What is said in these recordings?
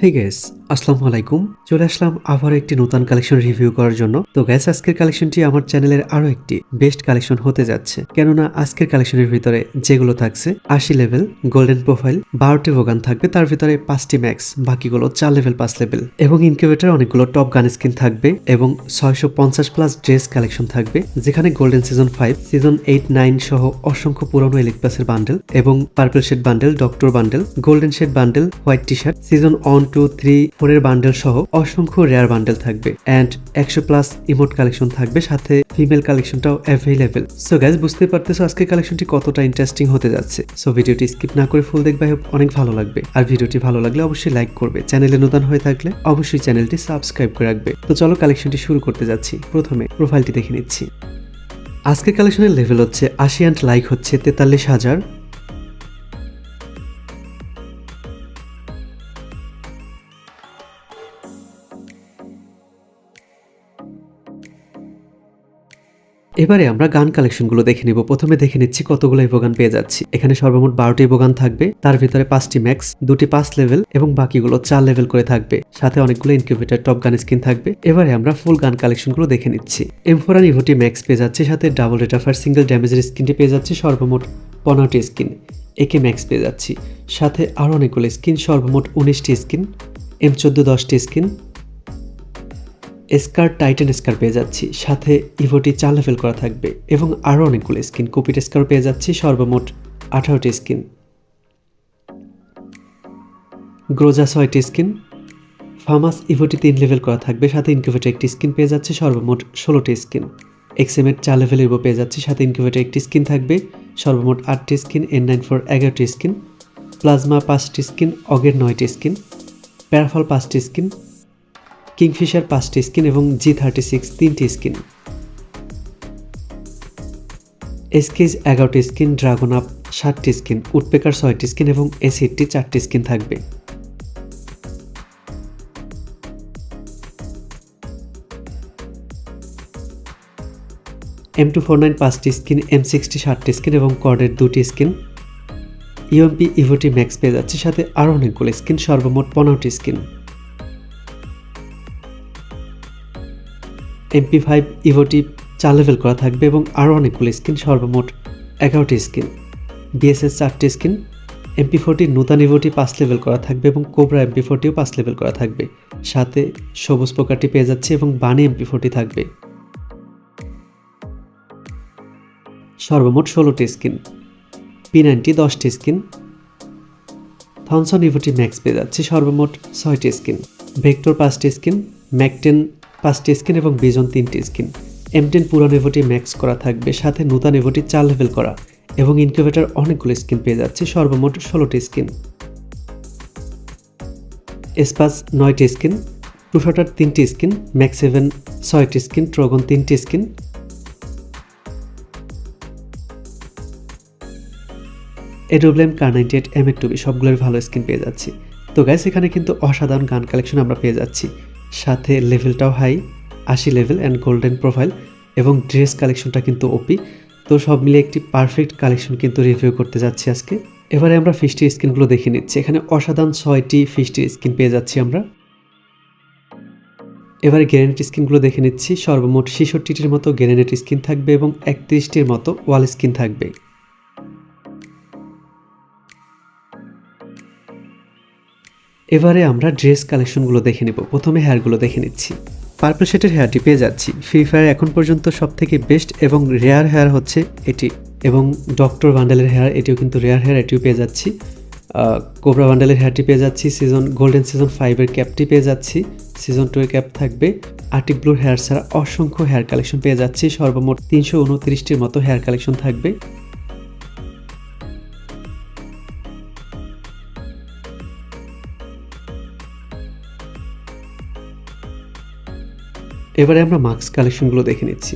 হে gas আসসালামু আলাইকুম। চলে আসলাম আবার একটি নতুন কালেকশন রিভিউ করার জন্য। তো গ্যাস আজকের কালেকশনটি আমার চ্যানেলের আরও একটি বেস্ট কালেকশন হতে যাচ্ছে। কেননা আজকের কালেকশনের ভিতরে যেগুলো থাকছে, আশি লেভেল গোল্ডেন প্রোফাইল বারোটি ভোগান থাকবে। তার ভিতরে পাঁচটি ম্যাক্স বাকিগুলো চার লেভেল পাঁচ লেভেল এবং ইনকিউবেটার অনেকগুলো টপ গান স্কিন থাকবে এবং ছয়শো পঞ্চাশ প্লাস ড্রেস কালেকশন থাকবে, যেখানে golden season five season eight nine সহ অসংখ্য পুরনো এলিট প্লাসের বান্ডেল এবং purple shade bundle doctor bundle golden shade bundle white T shirt season one two three ফোরের বান্ডেল সহ অসংখ্য রেয়ার বান্ডেল থাকবে অ্যান্ড একশো প্লাস ইমোট কালেকশন থাকবে, সাথে ফিমেল কালেকশনটাও অ্যাভেলেবেল সো গ্যাস বুঝতে পারতেছো আজকের কালেকশনটি কতটা ইন্টারেস্টিং হতে যাচ্ছে। সো ভিডিওটি স্কিপ না করে ফুল দেখবে অনেক ভালো লাগবে। আর ভিডিওটি ভালো লাগলে অবশ্যই লাইক করবে। চ্যানেলে নতুন হয়ে থাকলে অবশ্যই চ্যানেলটি সাবস্ক্রাইব করে রাখবে। তো চলো কালেকশনটি শুরু করতে যাচ্ছি। প্রথমে প্রোফাইলটি দেখে নিচ্ছি। আজকের কালেকশনের লেভেল হচ্ছে আশি অ্যান্ড লাইক হচ্ছে তেতাল্লিশ হাজার। এবারে আমরা গান কালেকশনগুলো দেখে নিব। প্রথমে দেখে নিচ্ছি কতগুলো ইভোগান পেয়ে যাচ্ছি। এখানে সর্বমোট বারোটি ইভোগান থাকবে, তার ভিতরে পাঁচটি ম্যাক্স দুটি পাঁচ লেভেল এবং বাকিগুলো চার লেভেল করে থাকবে। সাথে অনেকগুলো ইনকিউবেটার টপ গান স্কিন থাকবে। এবারে আমরা ফুল গান কালেকশনগুলো দেখে নিচ্ছি। এম এমফোরান ইভোটি ম্যাক্স পেয়ে যাচ্ছে, সাথে ডাবল রেটাফার সিঙ্গেল ড্যামেজের স্কিনটি পেয়ে যাচ্ছে, সর্বমোট পনেরোটি স্কিন একে ম্যাক্স পেয়ে যাচ্ছি। সাথে আরও অনেকগুলো স্কিন সর্বমোট উনিশটি স্কিন এম চোদ্দ দশটি স্কিন স্কার টাইটান স্কার পেয়ে যাচ্ছি। সাথে ইভোটি চার লেভেল করা থাকবে এবং আরও অনেকগুলো স্কিন। কুপিট স্কার পেয়ে যাচ্ছি, সর্বমোট আঠারোটি স্কিন। গ্রোজা ছয়টি স্কিন। ফার্মাস ইভোটি তিন লেভেল করা থাকবে, সাথে ইনকিউবেটার একটি স্কিন পেয়ে যাচ্ছে, সর্বমোট ষোলোটি স্কিন। এক্সএমের চার লেভেল ইভো পেয়ে যাচ্ছে, সাথে ইনকিউবেটার একটি স্কিন থাকবে, সর্বমোট আটটি স্কিন, এন নাইন ফোর এগারোটি স্কিন। প্লাজমা পাঁচটি স্কিন, অগের নয়টি স্কিন। প্যারাফল পাঁচটি স্কিন। কিংফিশার পাঁচটি স্কিন এবং জি থার্টি সিক্স তিনটি স্কিন। এসকেজ এগারোটি স্কিন, ড্রাগন আপ সাতটি স্কিন, উডপেকার ছয়টি স্কিন এবং এসিডটি চারটি স্কিন থাকবে। এম টু ফোর নাইন পাঁচটি স্কিন, এম সিক্সটি ষাটটি স্কিন এবং কর্ডের দুটি স্কিন। ইউএমপি ইভোটি ম্যাক্স পেয়ে যাচ্ছে সাথে আরও অনেকগুলো স্কিন, সর্বমোট পনেরোটি স্কিন। এমপি ফাইভ ইভোটি চার লেভেল করা থাকবে এবং আরও অনেকগুলো স্কিন সর্বমোট এগারোটি স্কিন বিএসএস চারটি স্কিন এমপি ফোরটি নূতন ইভোটি পাঁচ লেভেল করা থাকবে এবং কোবরা এমপি ফোরটিও পাঁচ লেভেল করা থাকবে। সাথে সবুজ পোকাটি পেয়ে যাচ্ছে এবং বানি এমপি ফোরটি থাকবে। সর্বমোট ষোলোটি স্কিন পি নাইনটি দশটি স্কিন থনসন ইভোটি ম্যাক্স পেয়ে যাচ্ছে সর্বমোট ছয়টি স্কিন ভেক্টর পাঁচটি স্কিন ম্যাকটেন পাঁচটি স্কিন এবং বিজন তিনটি স্কিন। এম টেন পুরান এভোটি ম্যাক্স করা থাকবে, সাথে নূতন এভোটি চার লেভেল করা এবং ইনকিউবেটার অনেকগুলো স্কিন পেয়ে যাচ্ছে, সর্বমোট ষোলোটি স্কিন। এসপাস নয়টি স্কিন টুশটার তিনটি স্কিন ম্যাক্স সেভেন ছয়টি স্কিন ট্রগন তিনটি স্কিন। এডোব্লেম কার নাইনটি এইট এম টুবি সবগুলোর ভালো স্কিন পেয়ে যাচ্ছি। তো গ্যাস এখানে কিন্তু অসাধারণ গান কালেকশন আমরা পেয়ে যাচ্ছি। সাথে লেভেলটাও হাই আশি লেভেল অ্যান্ড গোল্ডেন প্রোফাইল এবং ড্রেস কালেকশনটা কিন্তু ওপি তো সব মিলে একটি পারফেক্ট কালেকশন কিন্তু রিভিউ করতে যাচ্ছি আজকে। এবারে আমরা ফিস্টির স্কিনগুলো দেখে নিচ্ছি। এখানে অসাধারণ ছয়টি ফিস্টির স্কিন পেয়ে যাচ্ছি আমরা। এবারে গ্রেনেট স্কিনগুলো দেখে নিচ্ছি। সর্বমোট ছেষট্টিটির মতো গ্রেনেট স্কিন থাকবে এবং একত্রিশটির মতো ওয়াল স্কিন থাকবে। এবারে আমরা ড্রেস কালেকশনগুলো দেখে নেব। প্রথমে হেয়ারগুলো দেখে নিচ্ছি। পার্পল শেটের হেয়ারটি পেয়ে যাচ্ছি। ফ্রি ফায়ার এখন পর্যন্ত সব থেকে বেস্ট এবং রেয়ার হেয়ার হচ্ছে এটি। এবং ডক্টর বান্ডেলের হেয়ার এটিও কিন্তু রেয়ার হেয়ার এটিও পেয়ে যাচ্ছি। কোবরা বান্ডেলের হেয়ারটি পেয়ে যাচ্ছি। সিজন গোল্ডেন সিজন ফাইভের ক্যাপটি পেয়ে যাচ্ছি। সিজন টু এর ক্যাপ থাকবে। আর্টিক ব্লুর হেয়ার ছাড়া অসংখ্য হেয়ার কালেকশন পেয়ে যাচ্ছি। সর্বমোট তিনশো উনত্রিশটির মতো হেয়ার কালেকশন থাকবে। এবারে আমরা মার্কস কালেকশনগুলো দেখে নিচ্ছি।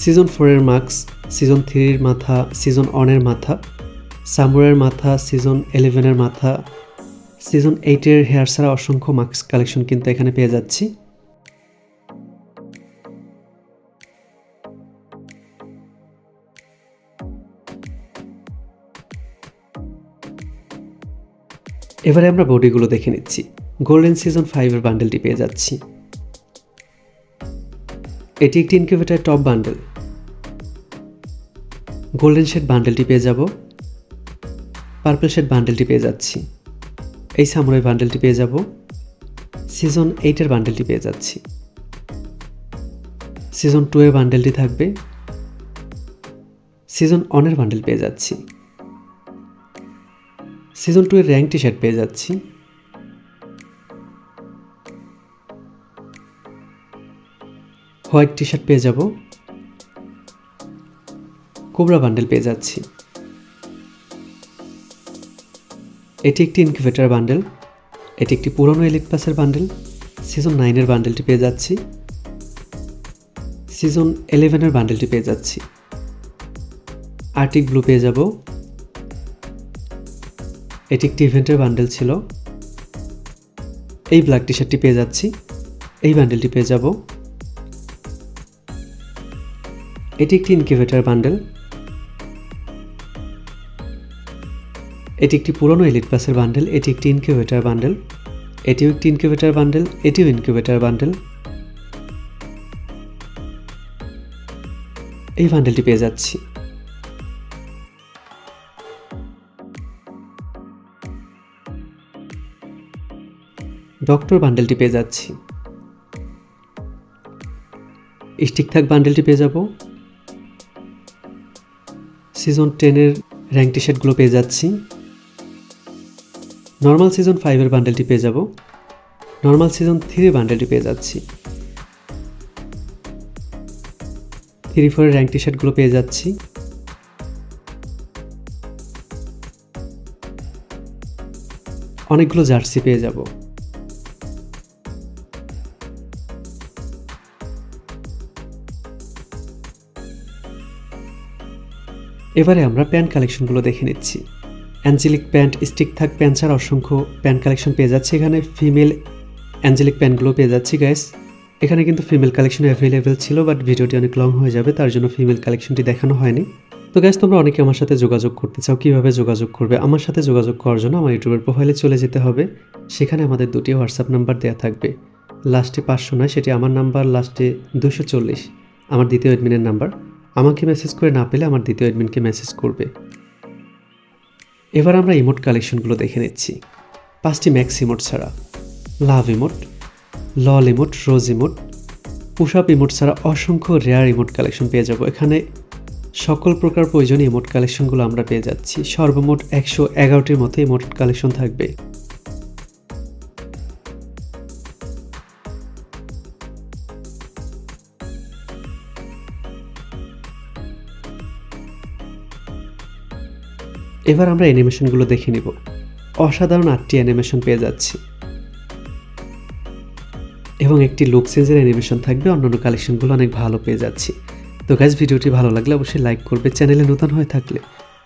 সিজন ফোরের মার্কস সিজন থ্রির মাথা সিজন ওয়ানের মাথা সামুরের মাথা সিজন ইলেভেনের মাথা সিজন এইটের হেয়ার ছাড়া অসংখ্য মার্কস কালেকশন কিন্তু এখানে পেয়ে যাচ্ছি। এবারে আমরা বডিগুলো দেখে নিচ্ছি। গোল্ডেন সিজন ফাইভের বান্ডেলটি পেয়ে যাচ্ছি। এটি একটি incubator top bundle golden shade বান্ডেলটি পেয়ে যাব। পার্পল শেড বান্ডেলটি পেয়ে যাচ্ছি। এই সামুরাই বান্ডেলটি পেয়ে যাব। সিজন এইটের বান্ডেলটি পেয়ে যাচ্ছি। সিজন টু এর বান্ডেলটি থাকবে। সিজন অনের বান্ডেল পেয়ে যাচ্ছি। সিজন টু এর র্যাঙ্ক টি শার্ট পেয়ে যাচ্ছি। হোয়াইট টি শার্ট পেয়ে যাব। কোবরা বান্ডেল পেয়ে যাচ্ছি। এটি একটি ইনকিউবেটার বান্ডেল। এটি একটি পুরনো এলিট পাসের বান্ডেল। সিজন নাইনের বান্ডেলটি পেয়ে যাচ্ছি। সিজন ইলেভেনের বান্ডেলটি পেয়ে যাচ্ছি। আর্টিক ব্লু পেয়ে যাব। এটি একটি ইভেন্টের বান্ডেল ছিল। এই ব্ল্যাক টি শার্টটি পেয়ে যাচ্ছি। এই বান্ডেলটি পেয়ে যাব। এটি একটি ইনকিউবেটার বান্ডেল এটি একটি পুরনো এলিট পাসের বান্ডেল এটি একটি ইনকিউবেটার বান্ডেল এটিও একটি ইনকিউবেটার বান্ডেল এটিও ইনকিউবেটার বান্ডেল এই বান্ডেলটি পেয়ে যাচ্ছি। ডক্টর বান্ডেলটি পেয়ে যাচ্ছি। স্টিক থাক বান্ডেলটি পেয়ে যাব। সিজন টেনের র্যাঙ্ক টি শার্টগুলো পেয়ে যাচ্ছি। নর্মাল সিজন ফাইভের বান্ডেলটি পেয়ে যাব। নর্মাল সিজন থ্রি বান্ডেলটি পেয়ে যাচ্ছি। থ্রি ফোরের র্যাঙ্ক টি শার্টগুলো পেয়ে যাচ্ছি। অনেকগুলো জার্সি পেয়ে যাব। এবারে আমরা প্যান্ট কালেকশনগুলো দেখে নিচ্ছি। অ্যাঞ্জেলিক প্যান্ট, স্টিক থাক প্যান্ট ছাড়া অসংখ্য প্যান্ট কালেকশন পেয়ে যাচ্ছে এখানে। ফিমেল অ্যাঞ্জেলিক প্যান্টগুলো পেয়ে যাচ্ছি গ্যাস এখানে কিন্তু ফিমেল কালেকশন অ্যাভেলেবেল ছিল বাট ভিডিওটি অনেক লং হয়ে যাবে, তার জন্য ফিমেল কালেকশনটি দেখানো হয়নি। তো গ্যাস তোমরা অনেকে আমার সাথে যোগাযোগ করতে চাও, কীভাবে যোগাযোগ করবে? আমার সাথে যোগাযোগ করার জন্য আমার ইউটিউবের প্রোফাইলে চলে যেতে হবে। সেখানে আমাদের দুটি হোয়াটসঅ্যাপ নাম্বার দেওয়া থাকবে। লাস্টে পাঁচশো নয়, সেটি আমার নাম্বার লাস্টে দুশো চল্লিশ, আমার দ্বিতীয় অ্যাডমিনের নাম্বার আমাকে মেসেজ করে না পেলে আমার দ্বিতীয় অ্যাডমিনকে মেসেজ করবে। এবার আমরা ইমোট কালেকশনগুলো দেখে নিচ্ছি। পাঁচটি ম্যাক্স ইমোট ছাড়া। Love emote lol emote rose emote push up emote ছাড়া অসংখ্য রেয়ার ইমোট কালেকশন পেয়ে যাব। এখানে সকল প্রকার প্রয়োজনীয় ইমোট কালেকশনগুলো আমরা পেয়ে যাচ্ছি। সর্বমোট একশো এগারোটির মতো ইমোট কালেকশন থাকবে। এবার আমরা অ্যানিমেশনগুলো দেখে নিব। অসাধারণ আটটি অ্যানিমেশন পেয়ে যাচ্ছি। এবং একটি লুক চেঞ্জের অ্যানিমেশন থাকবে, অন্যান্য কালেকশনগুলো অনেক ভালো পেয়ে যাচ্ছি। তো গাইজ ভিডিওটি ভালো লাগলে অবশ্যই লাইক করবে চ্যানেলে নতুন হয়ে থাকলে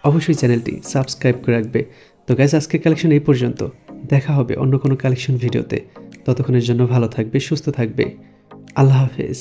অবশ্যই চ্যানেলটি সাবস্ক্রাইব করে রাখবে। তো গাইজ আজকের কালেকশন এই পর্যন্ত। দেখা হবে অন্য কোনো কালেকশন ভিডিওতে ততক্ষণের জন্য ভালো থাকবে, সুস্থ থাকবে। আল্লাহ হাফেজ।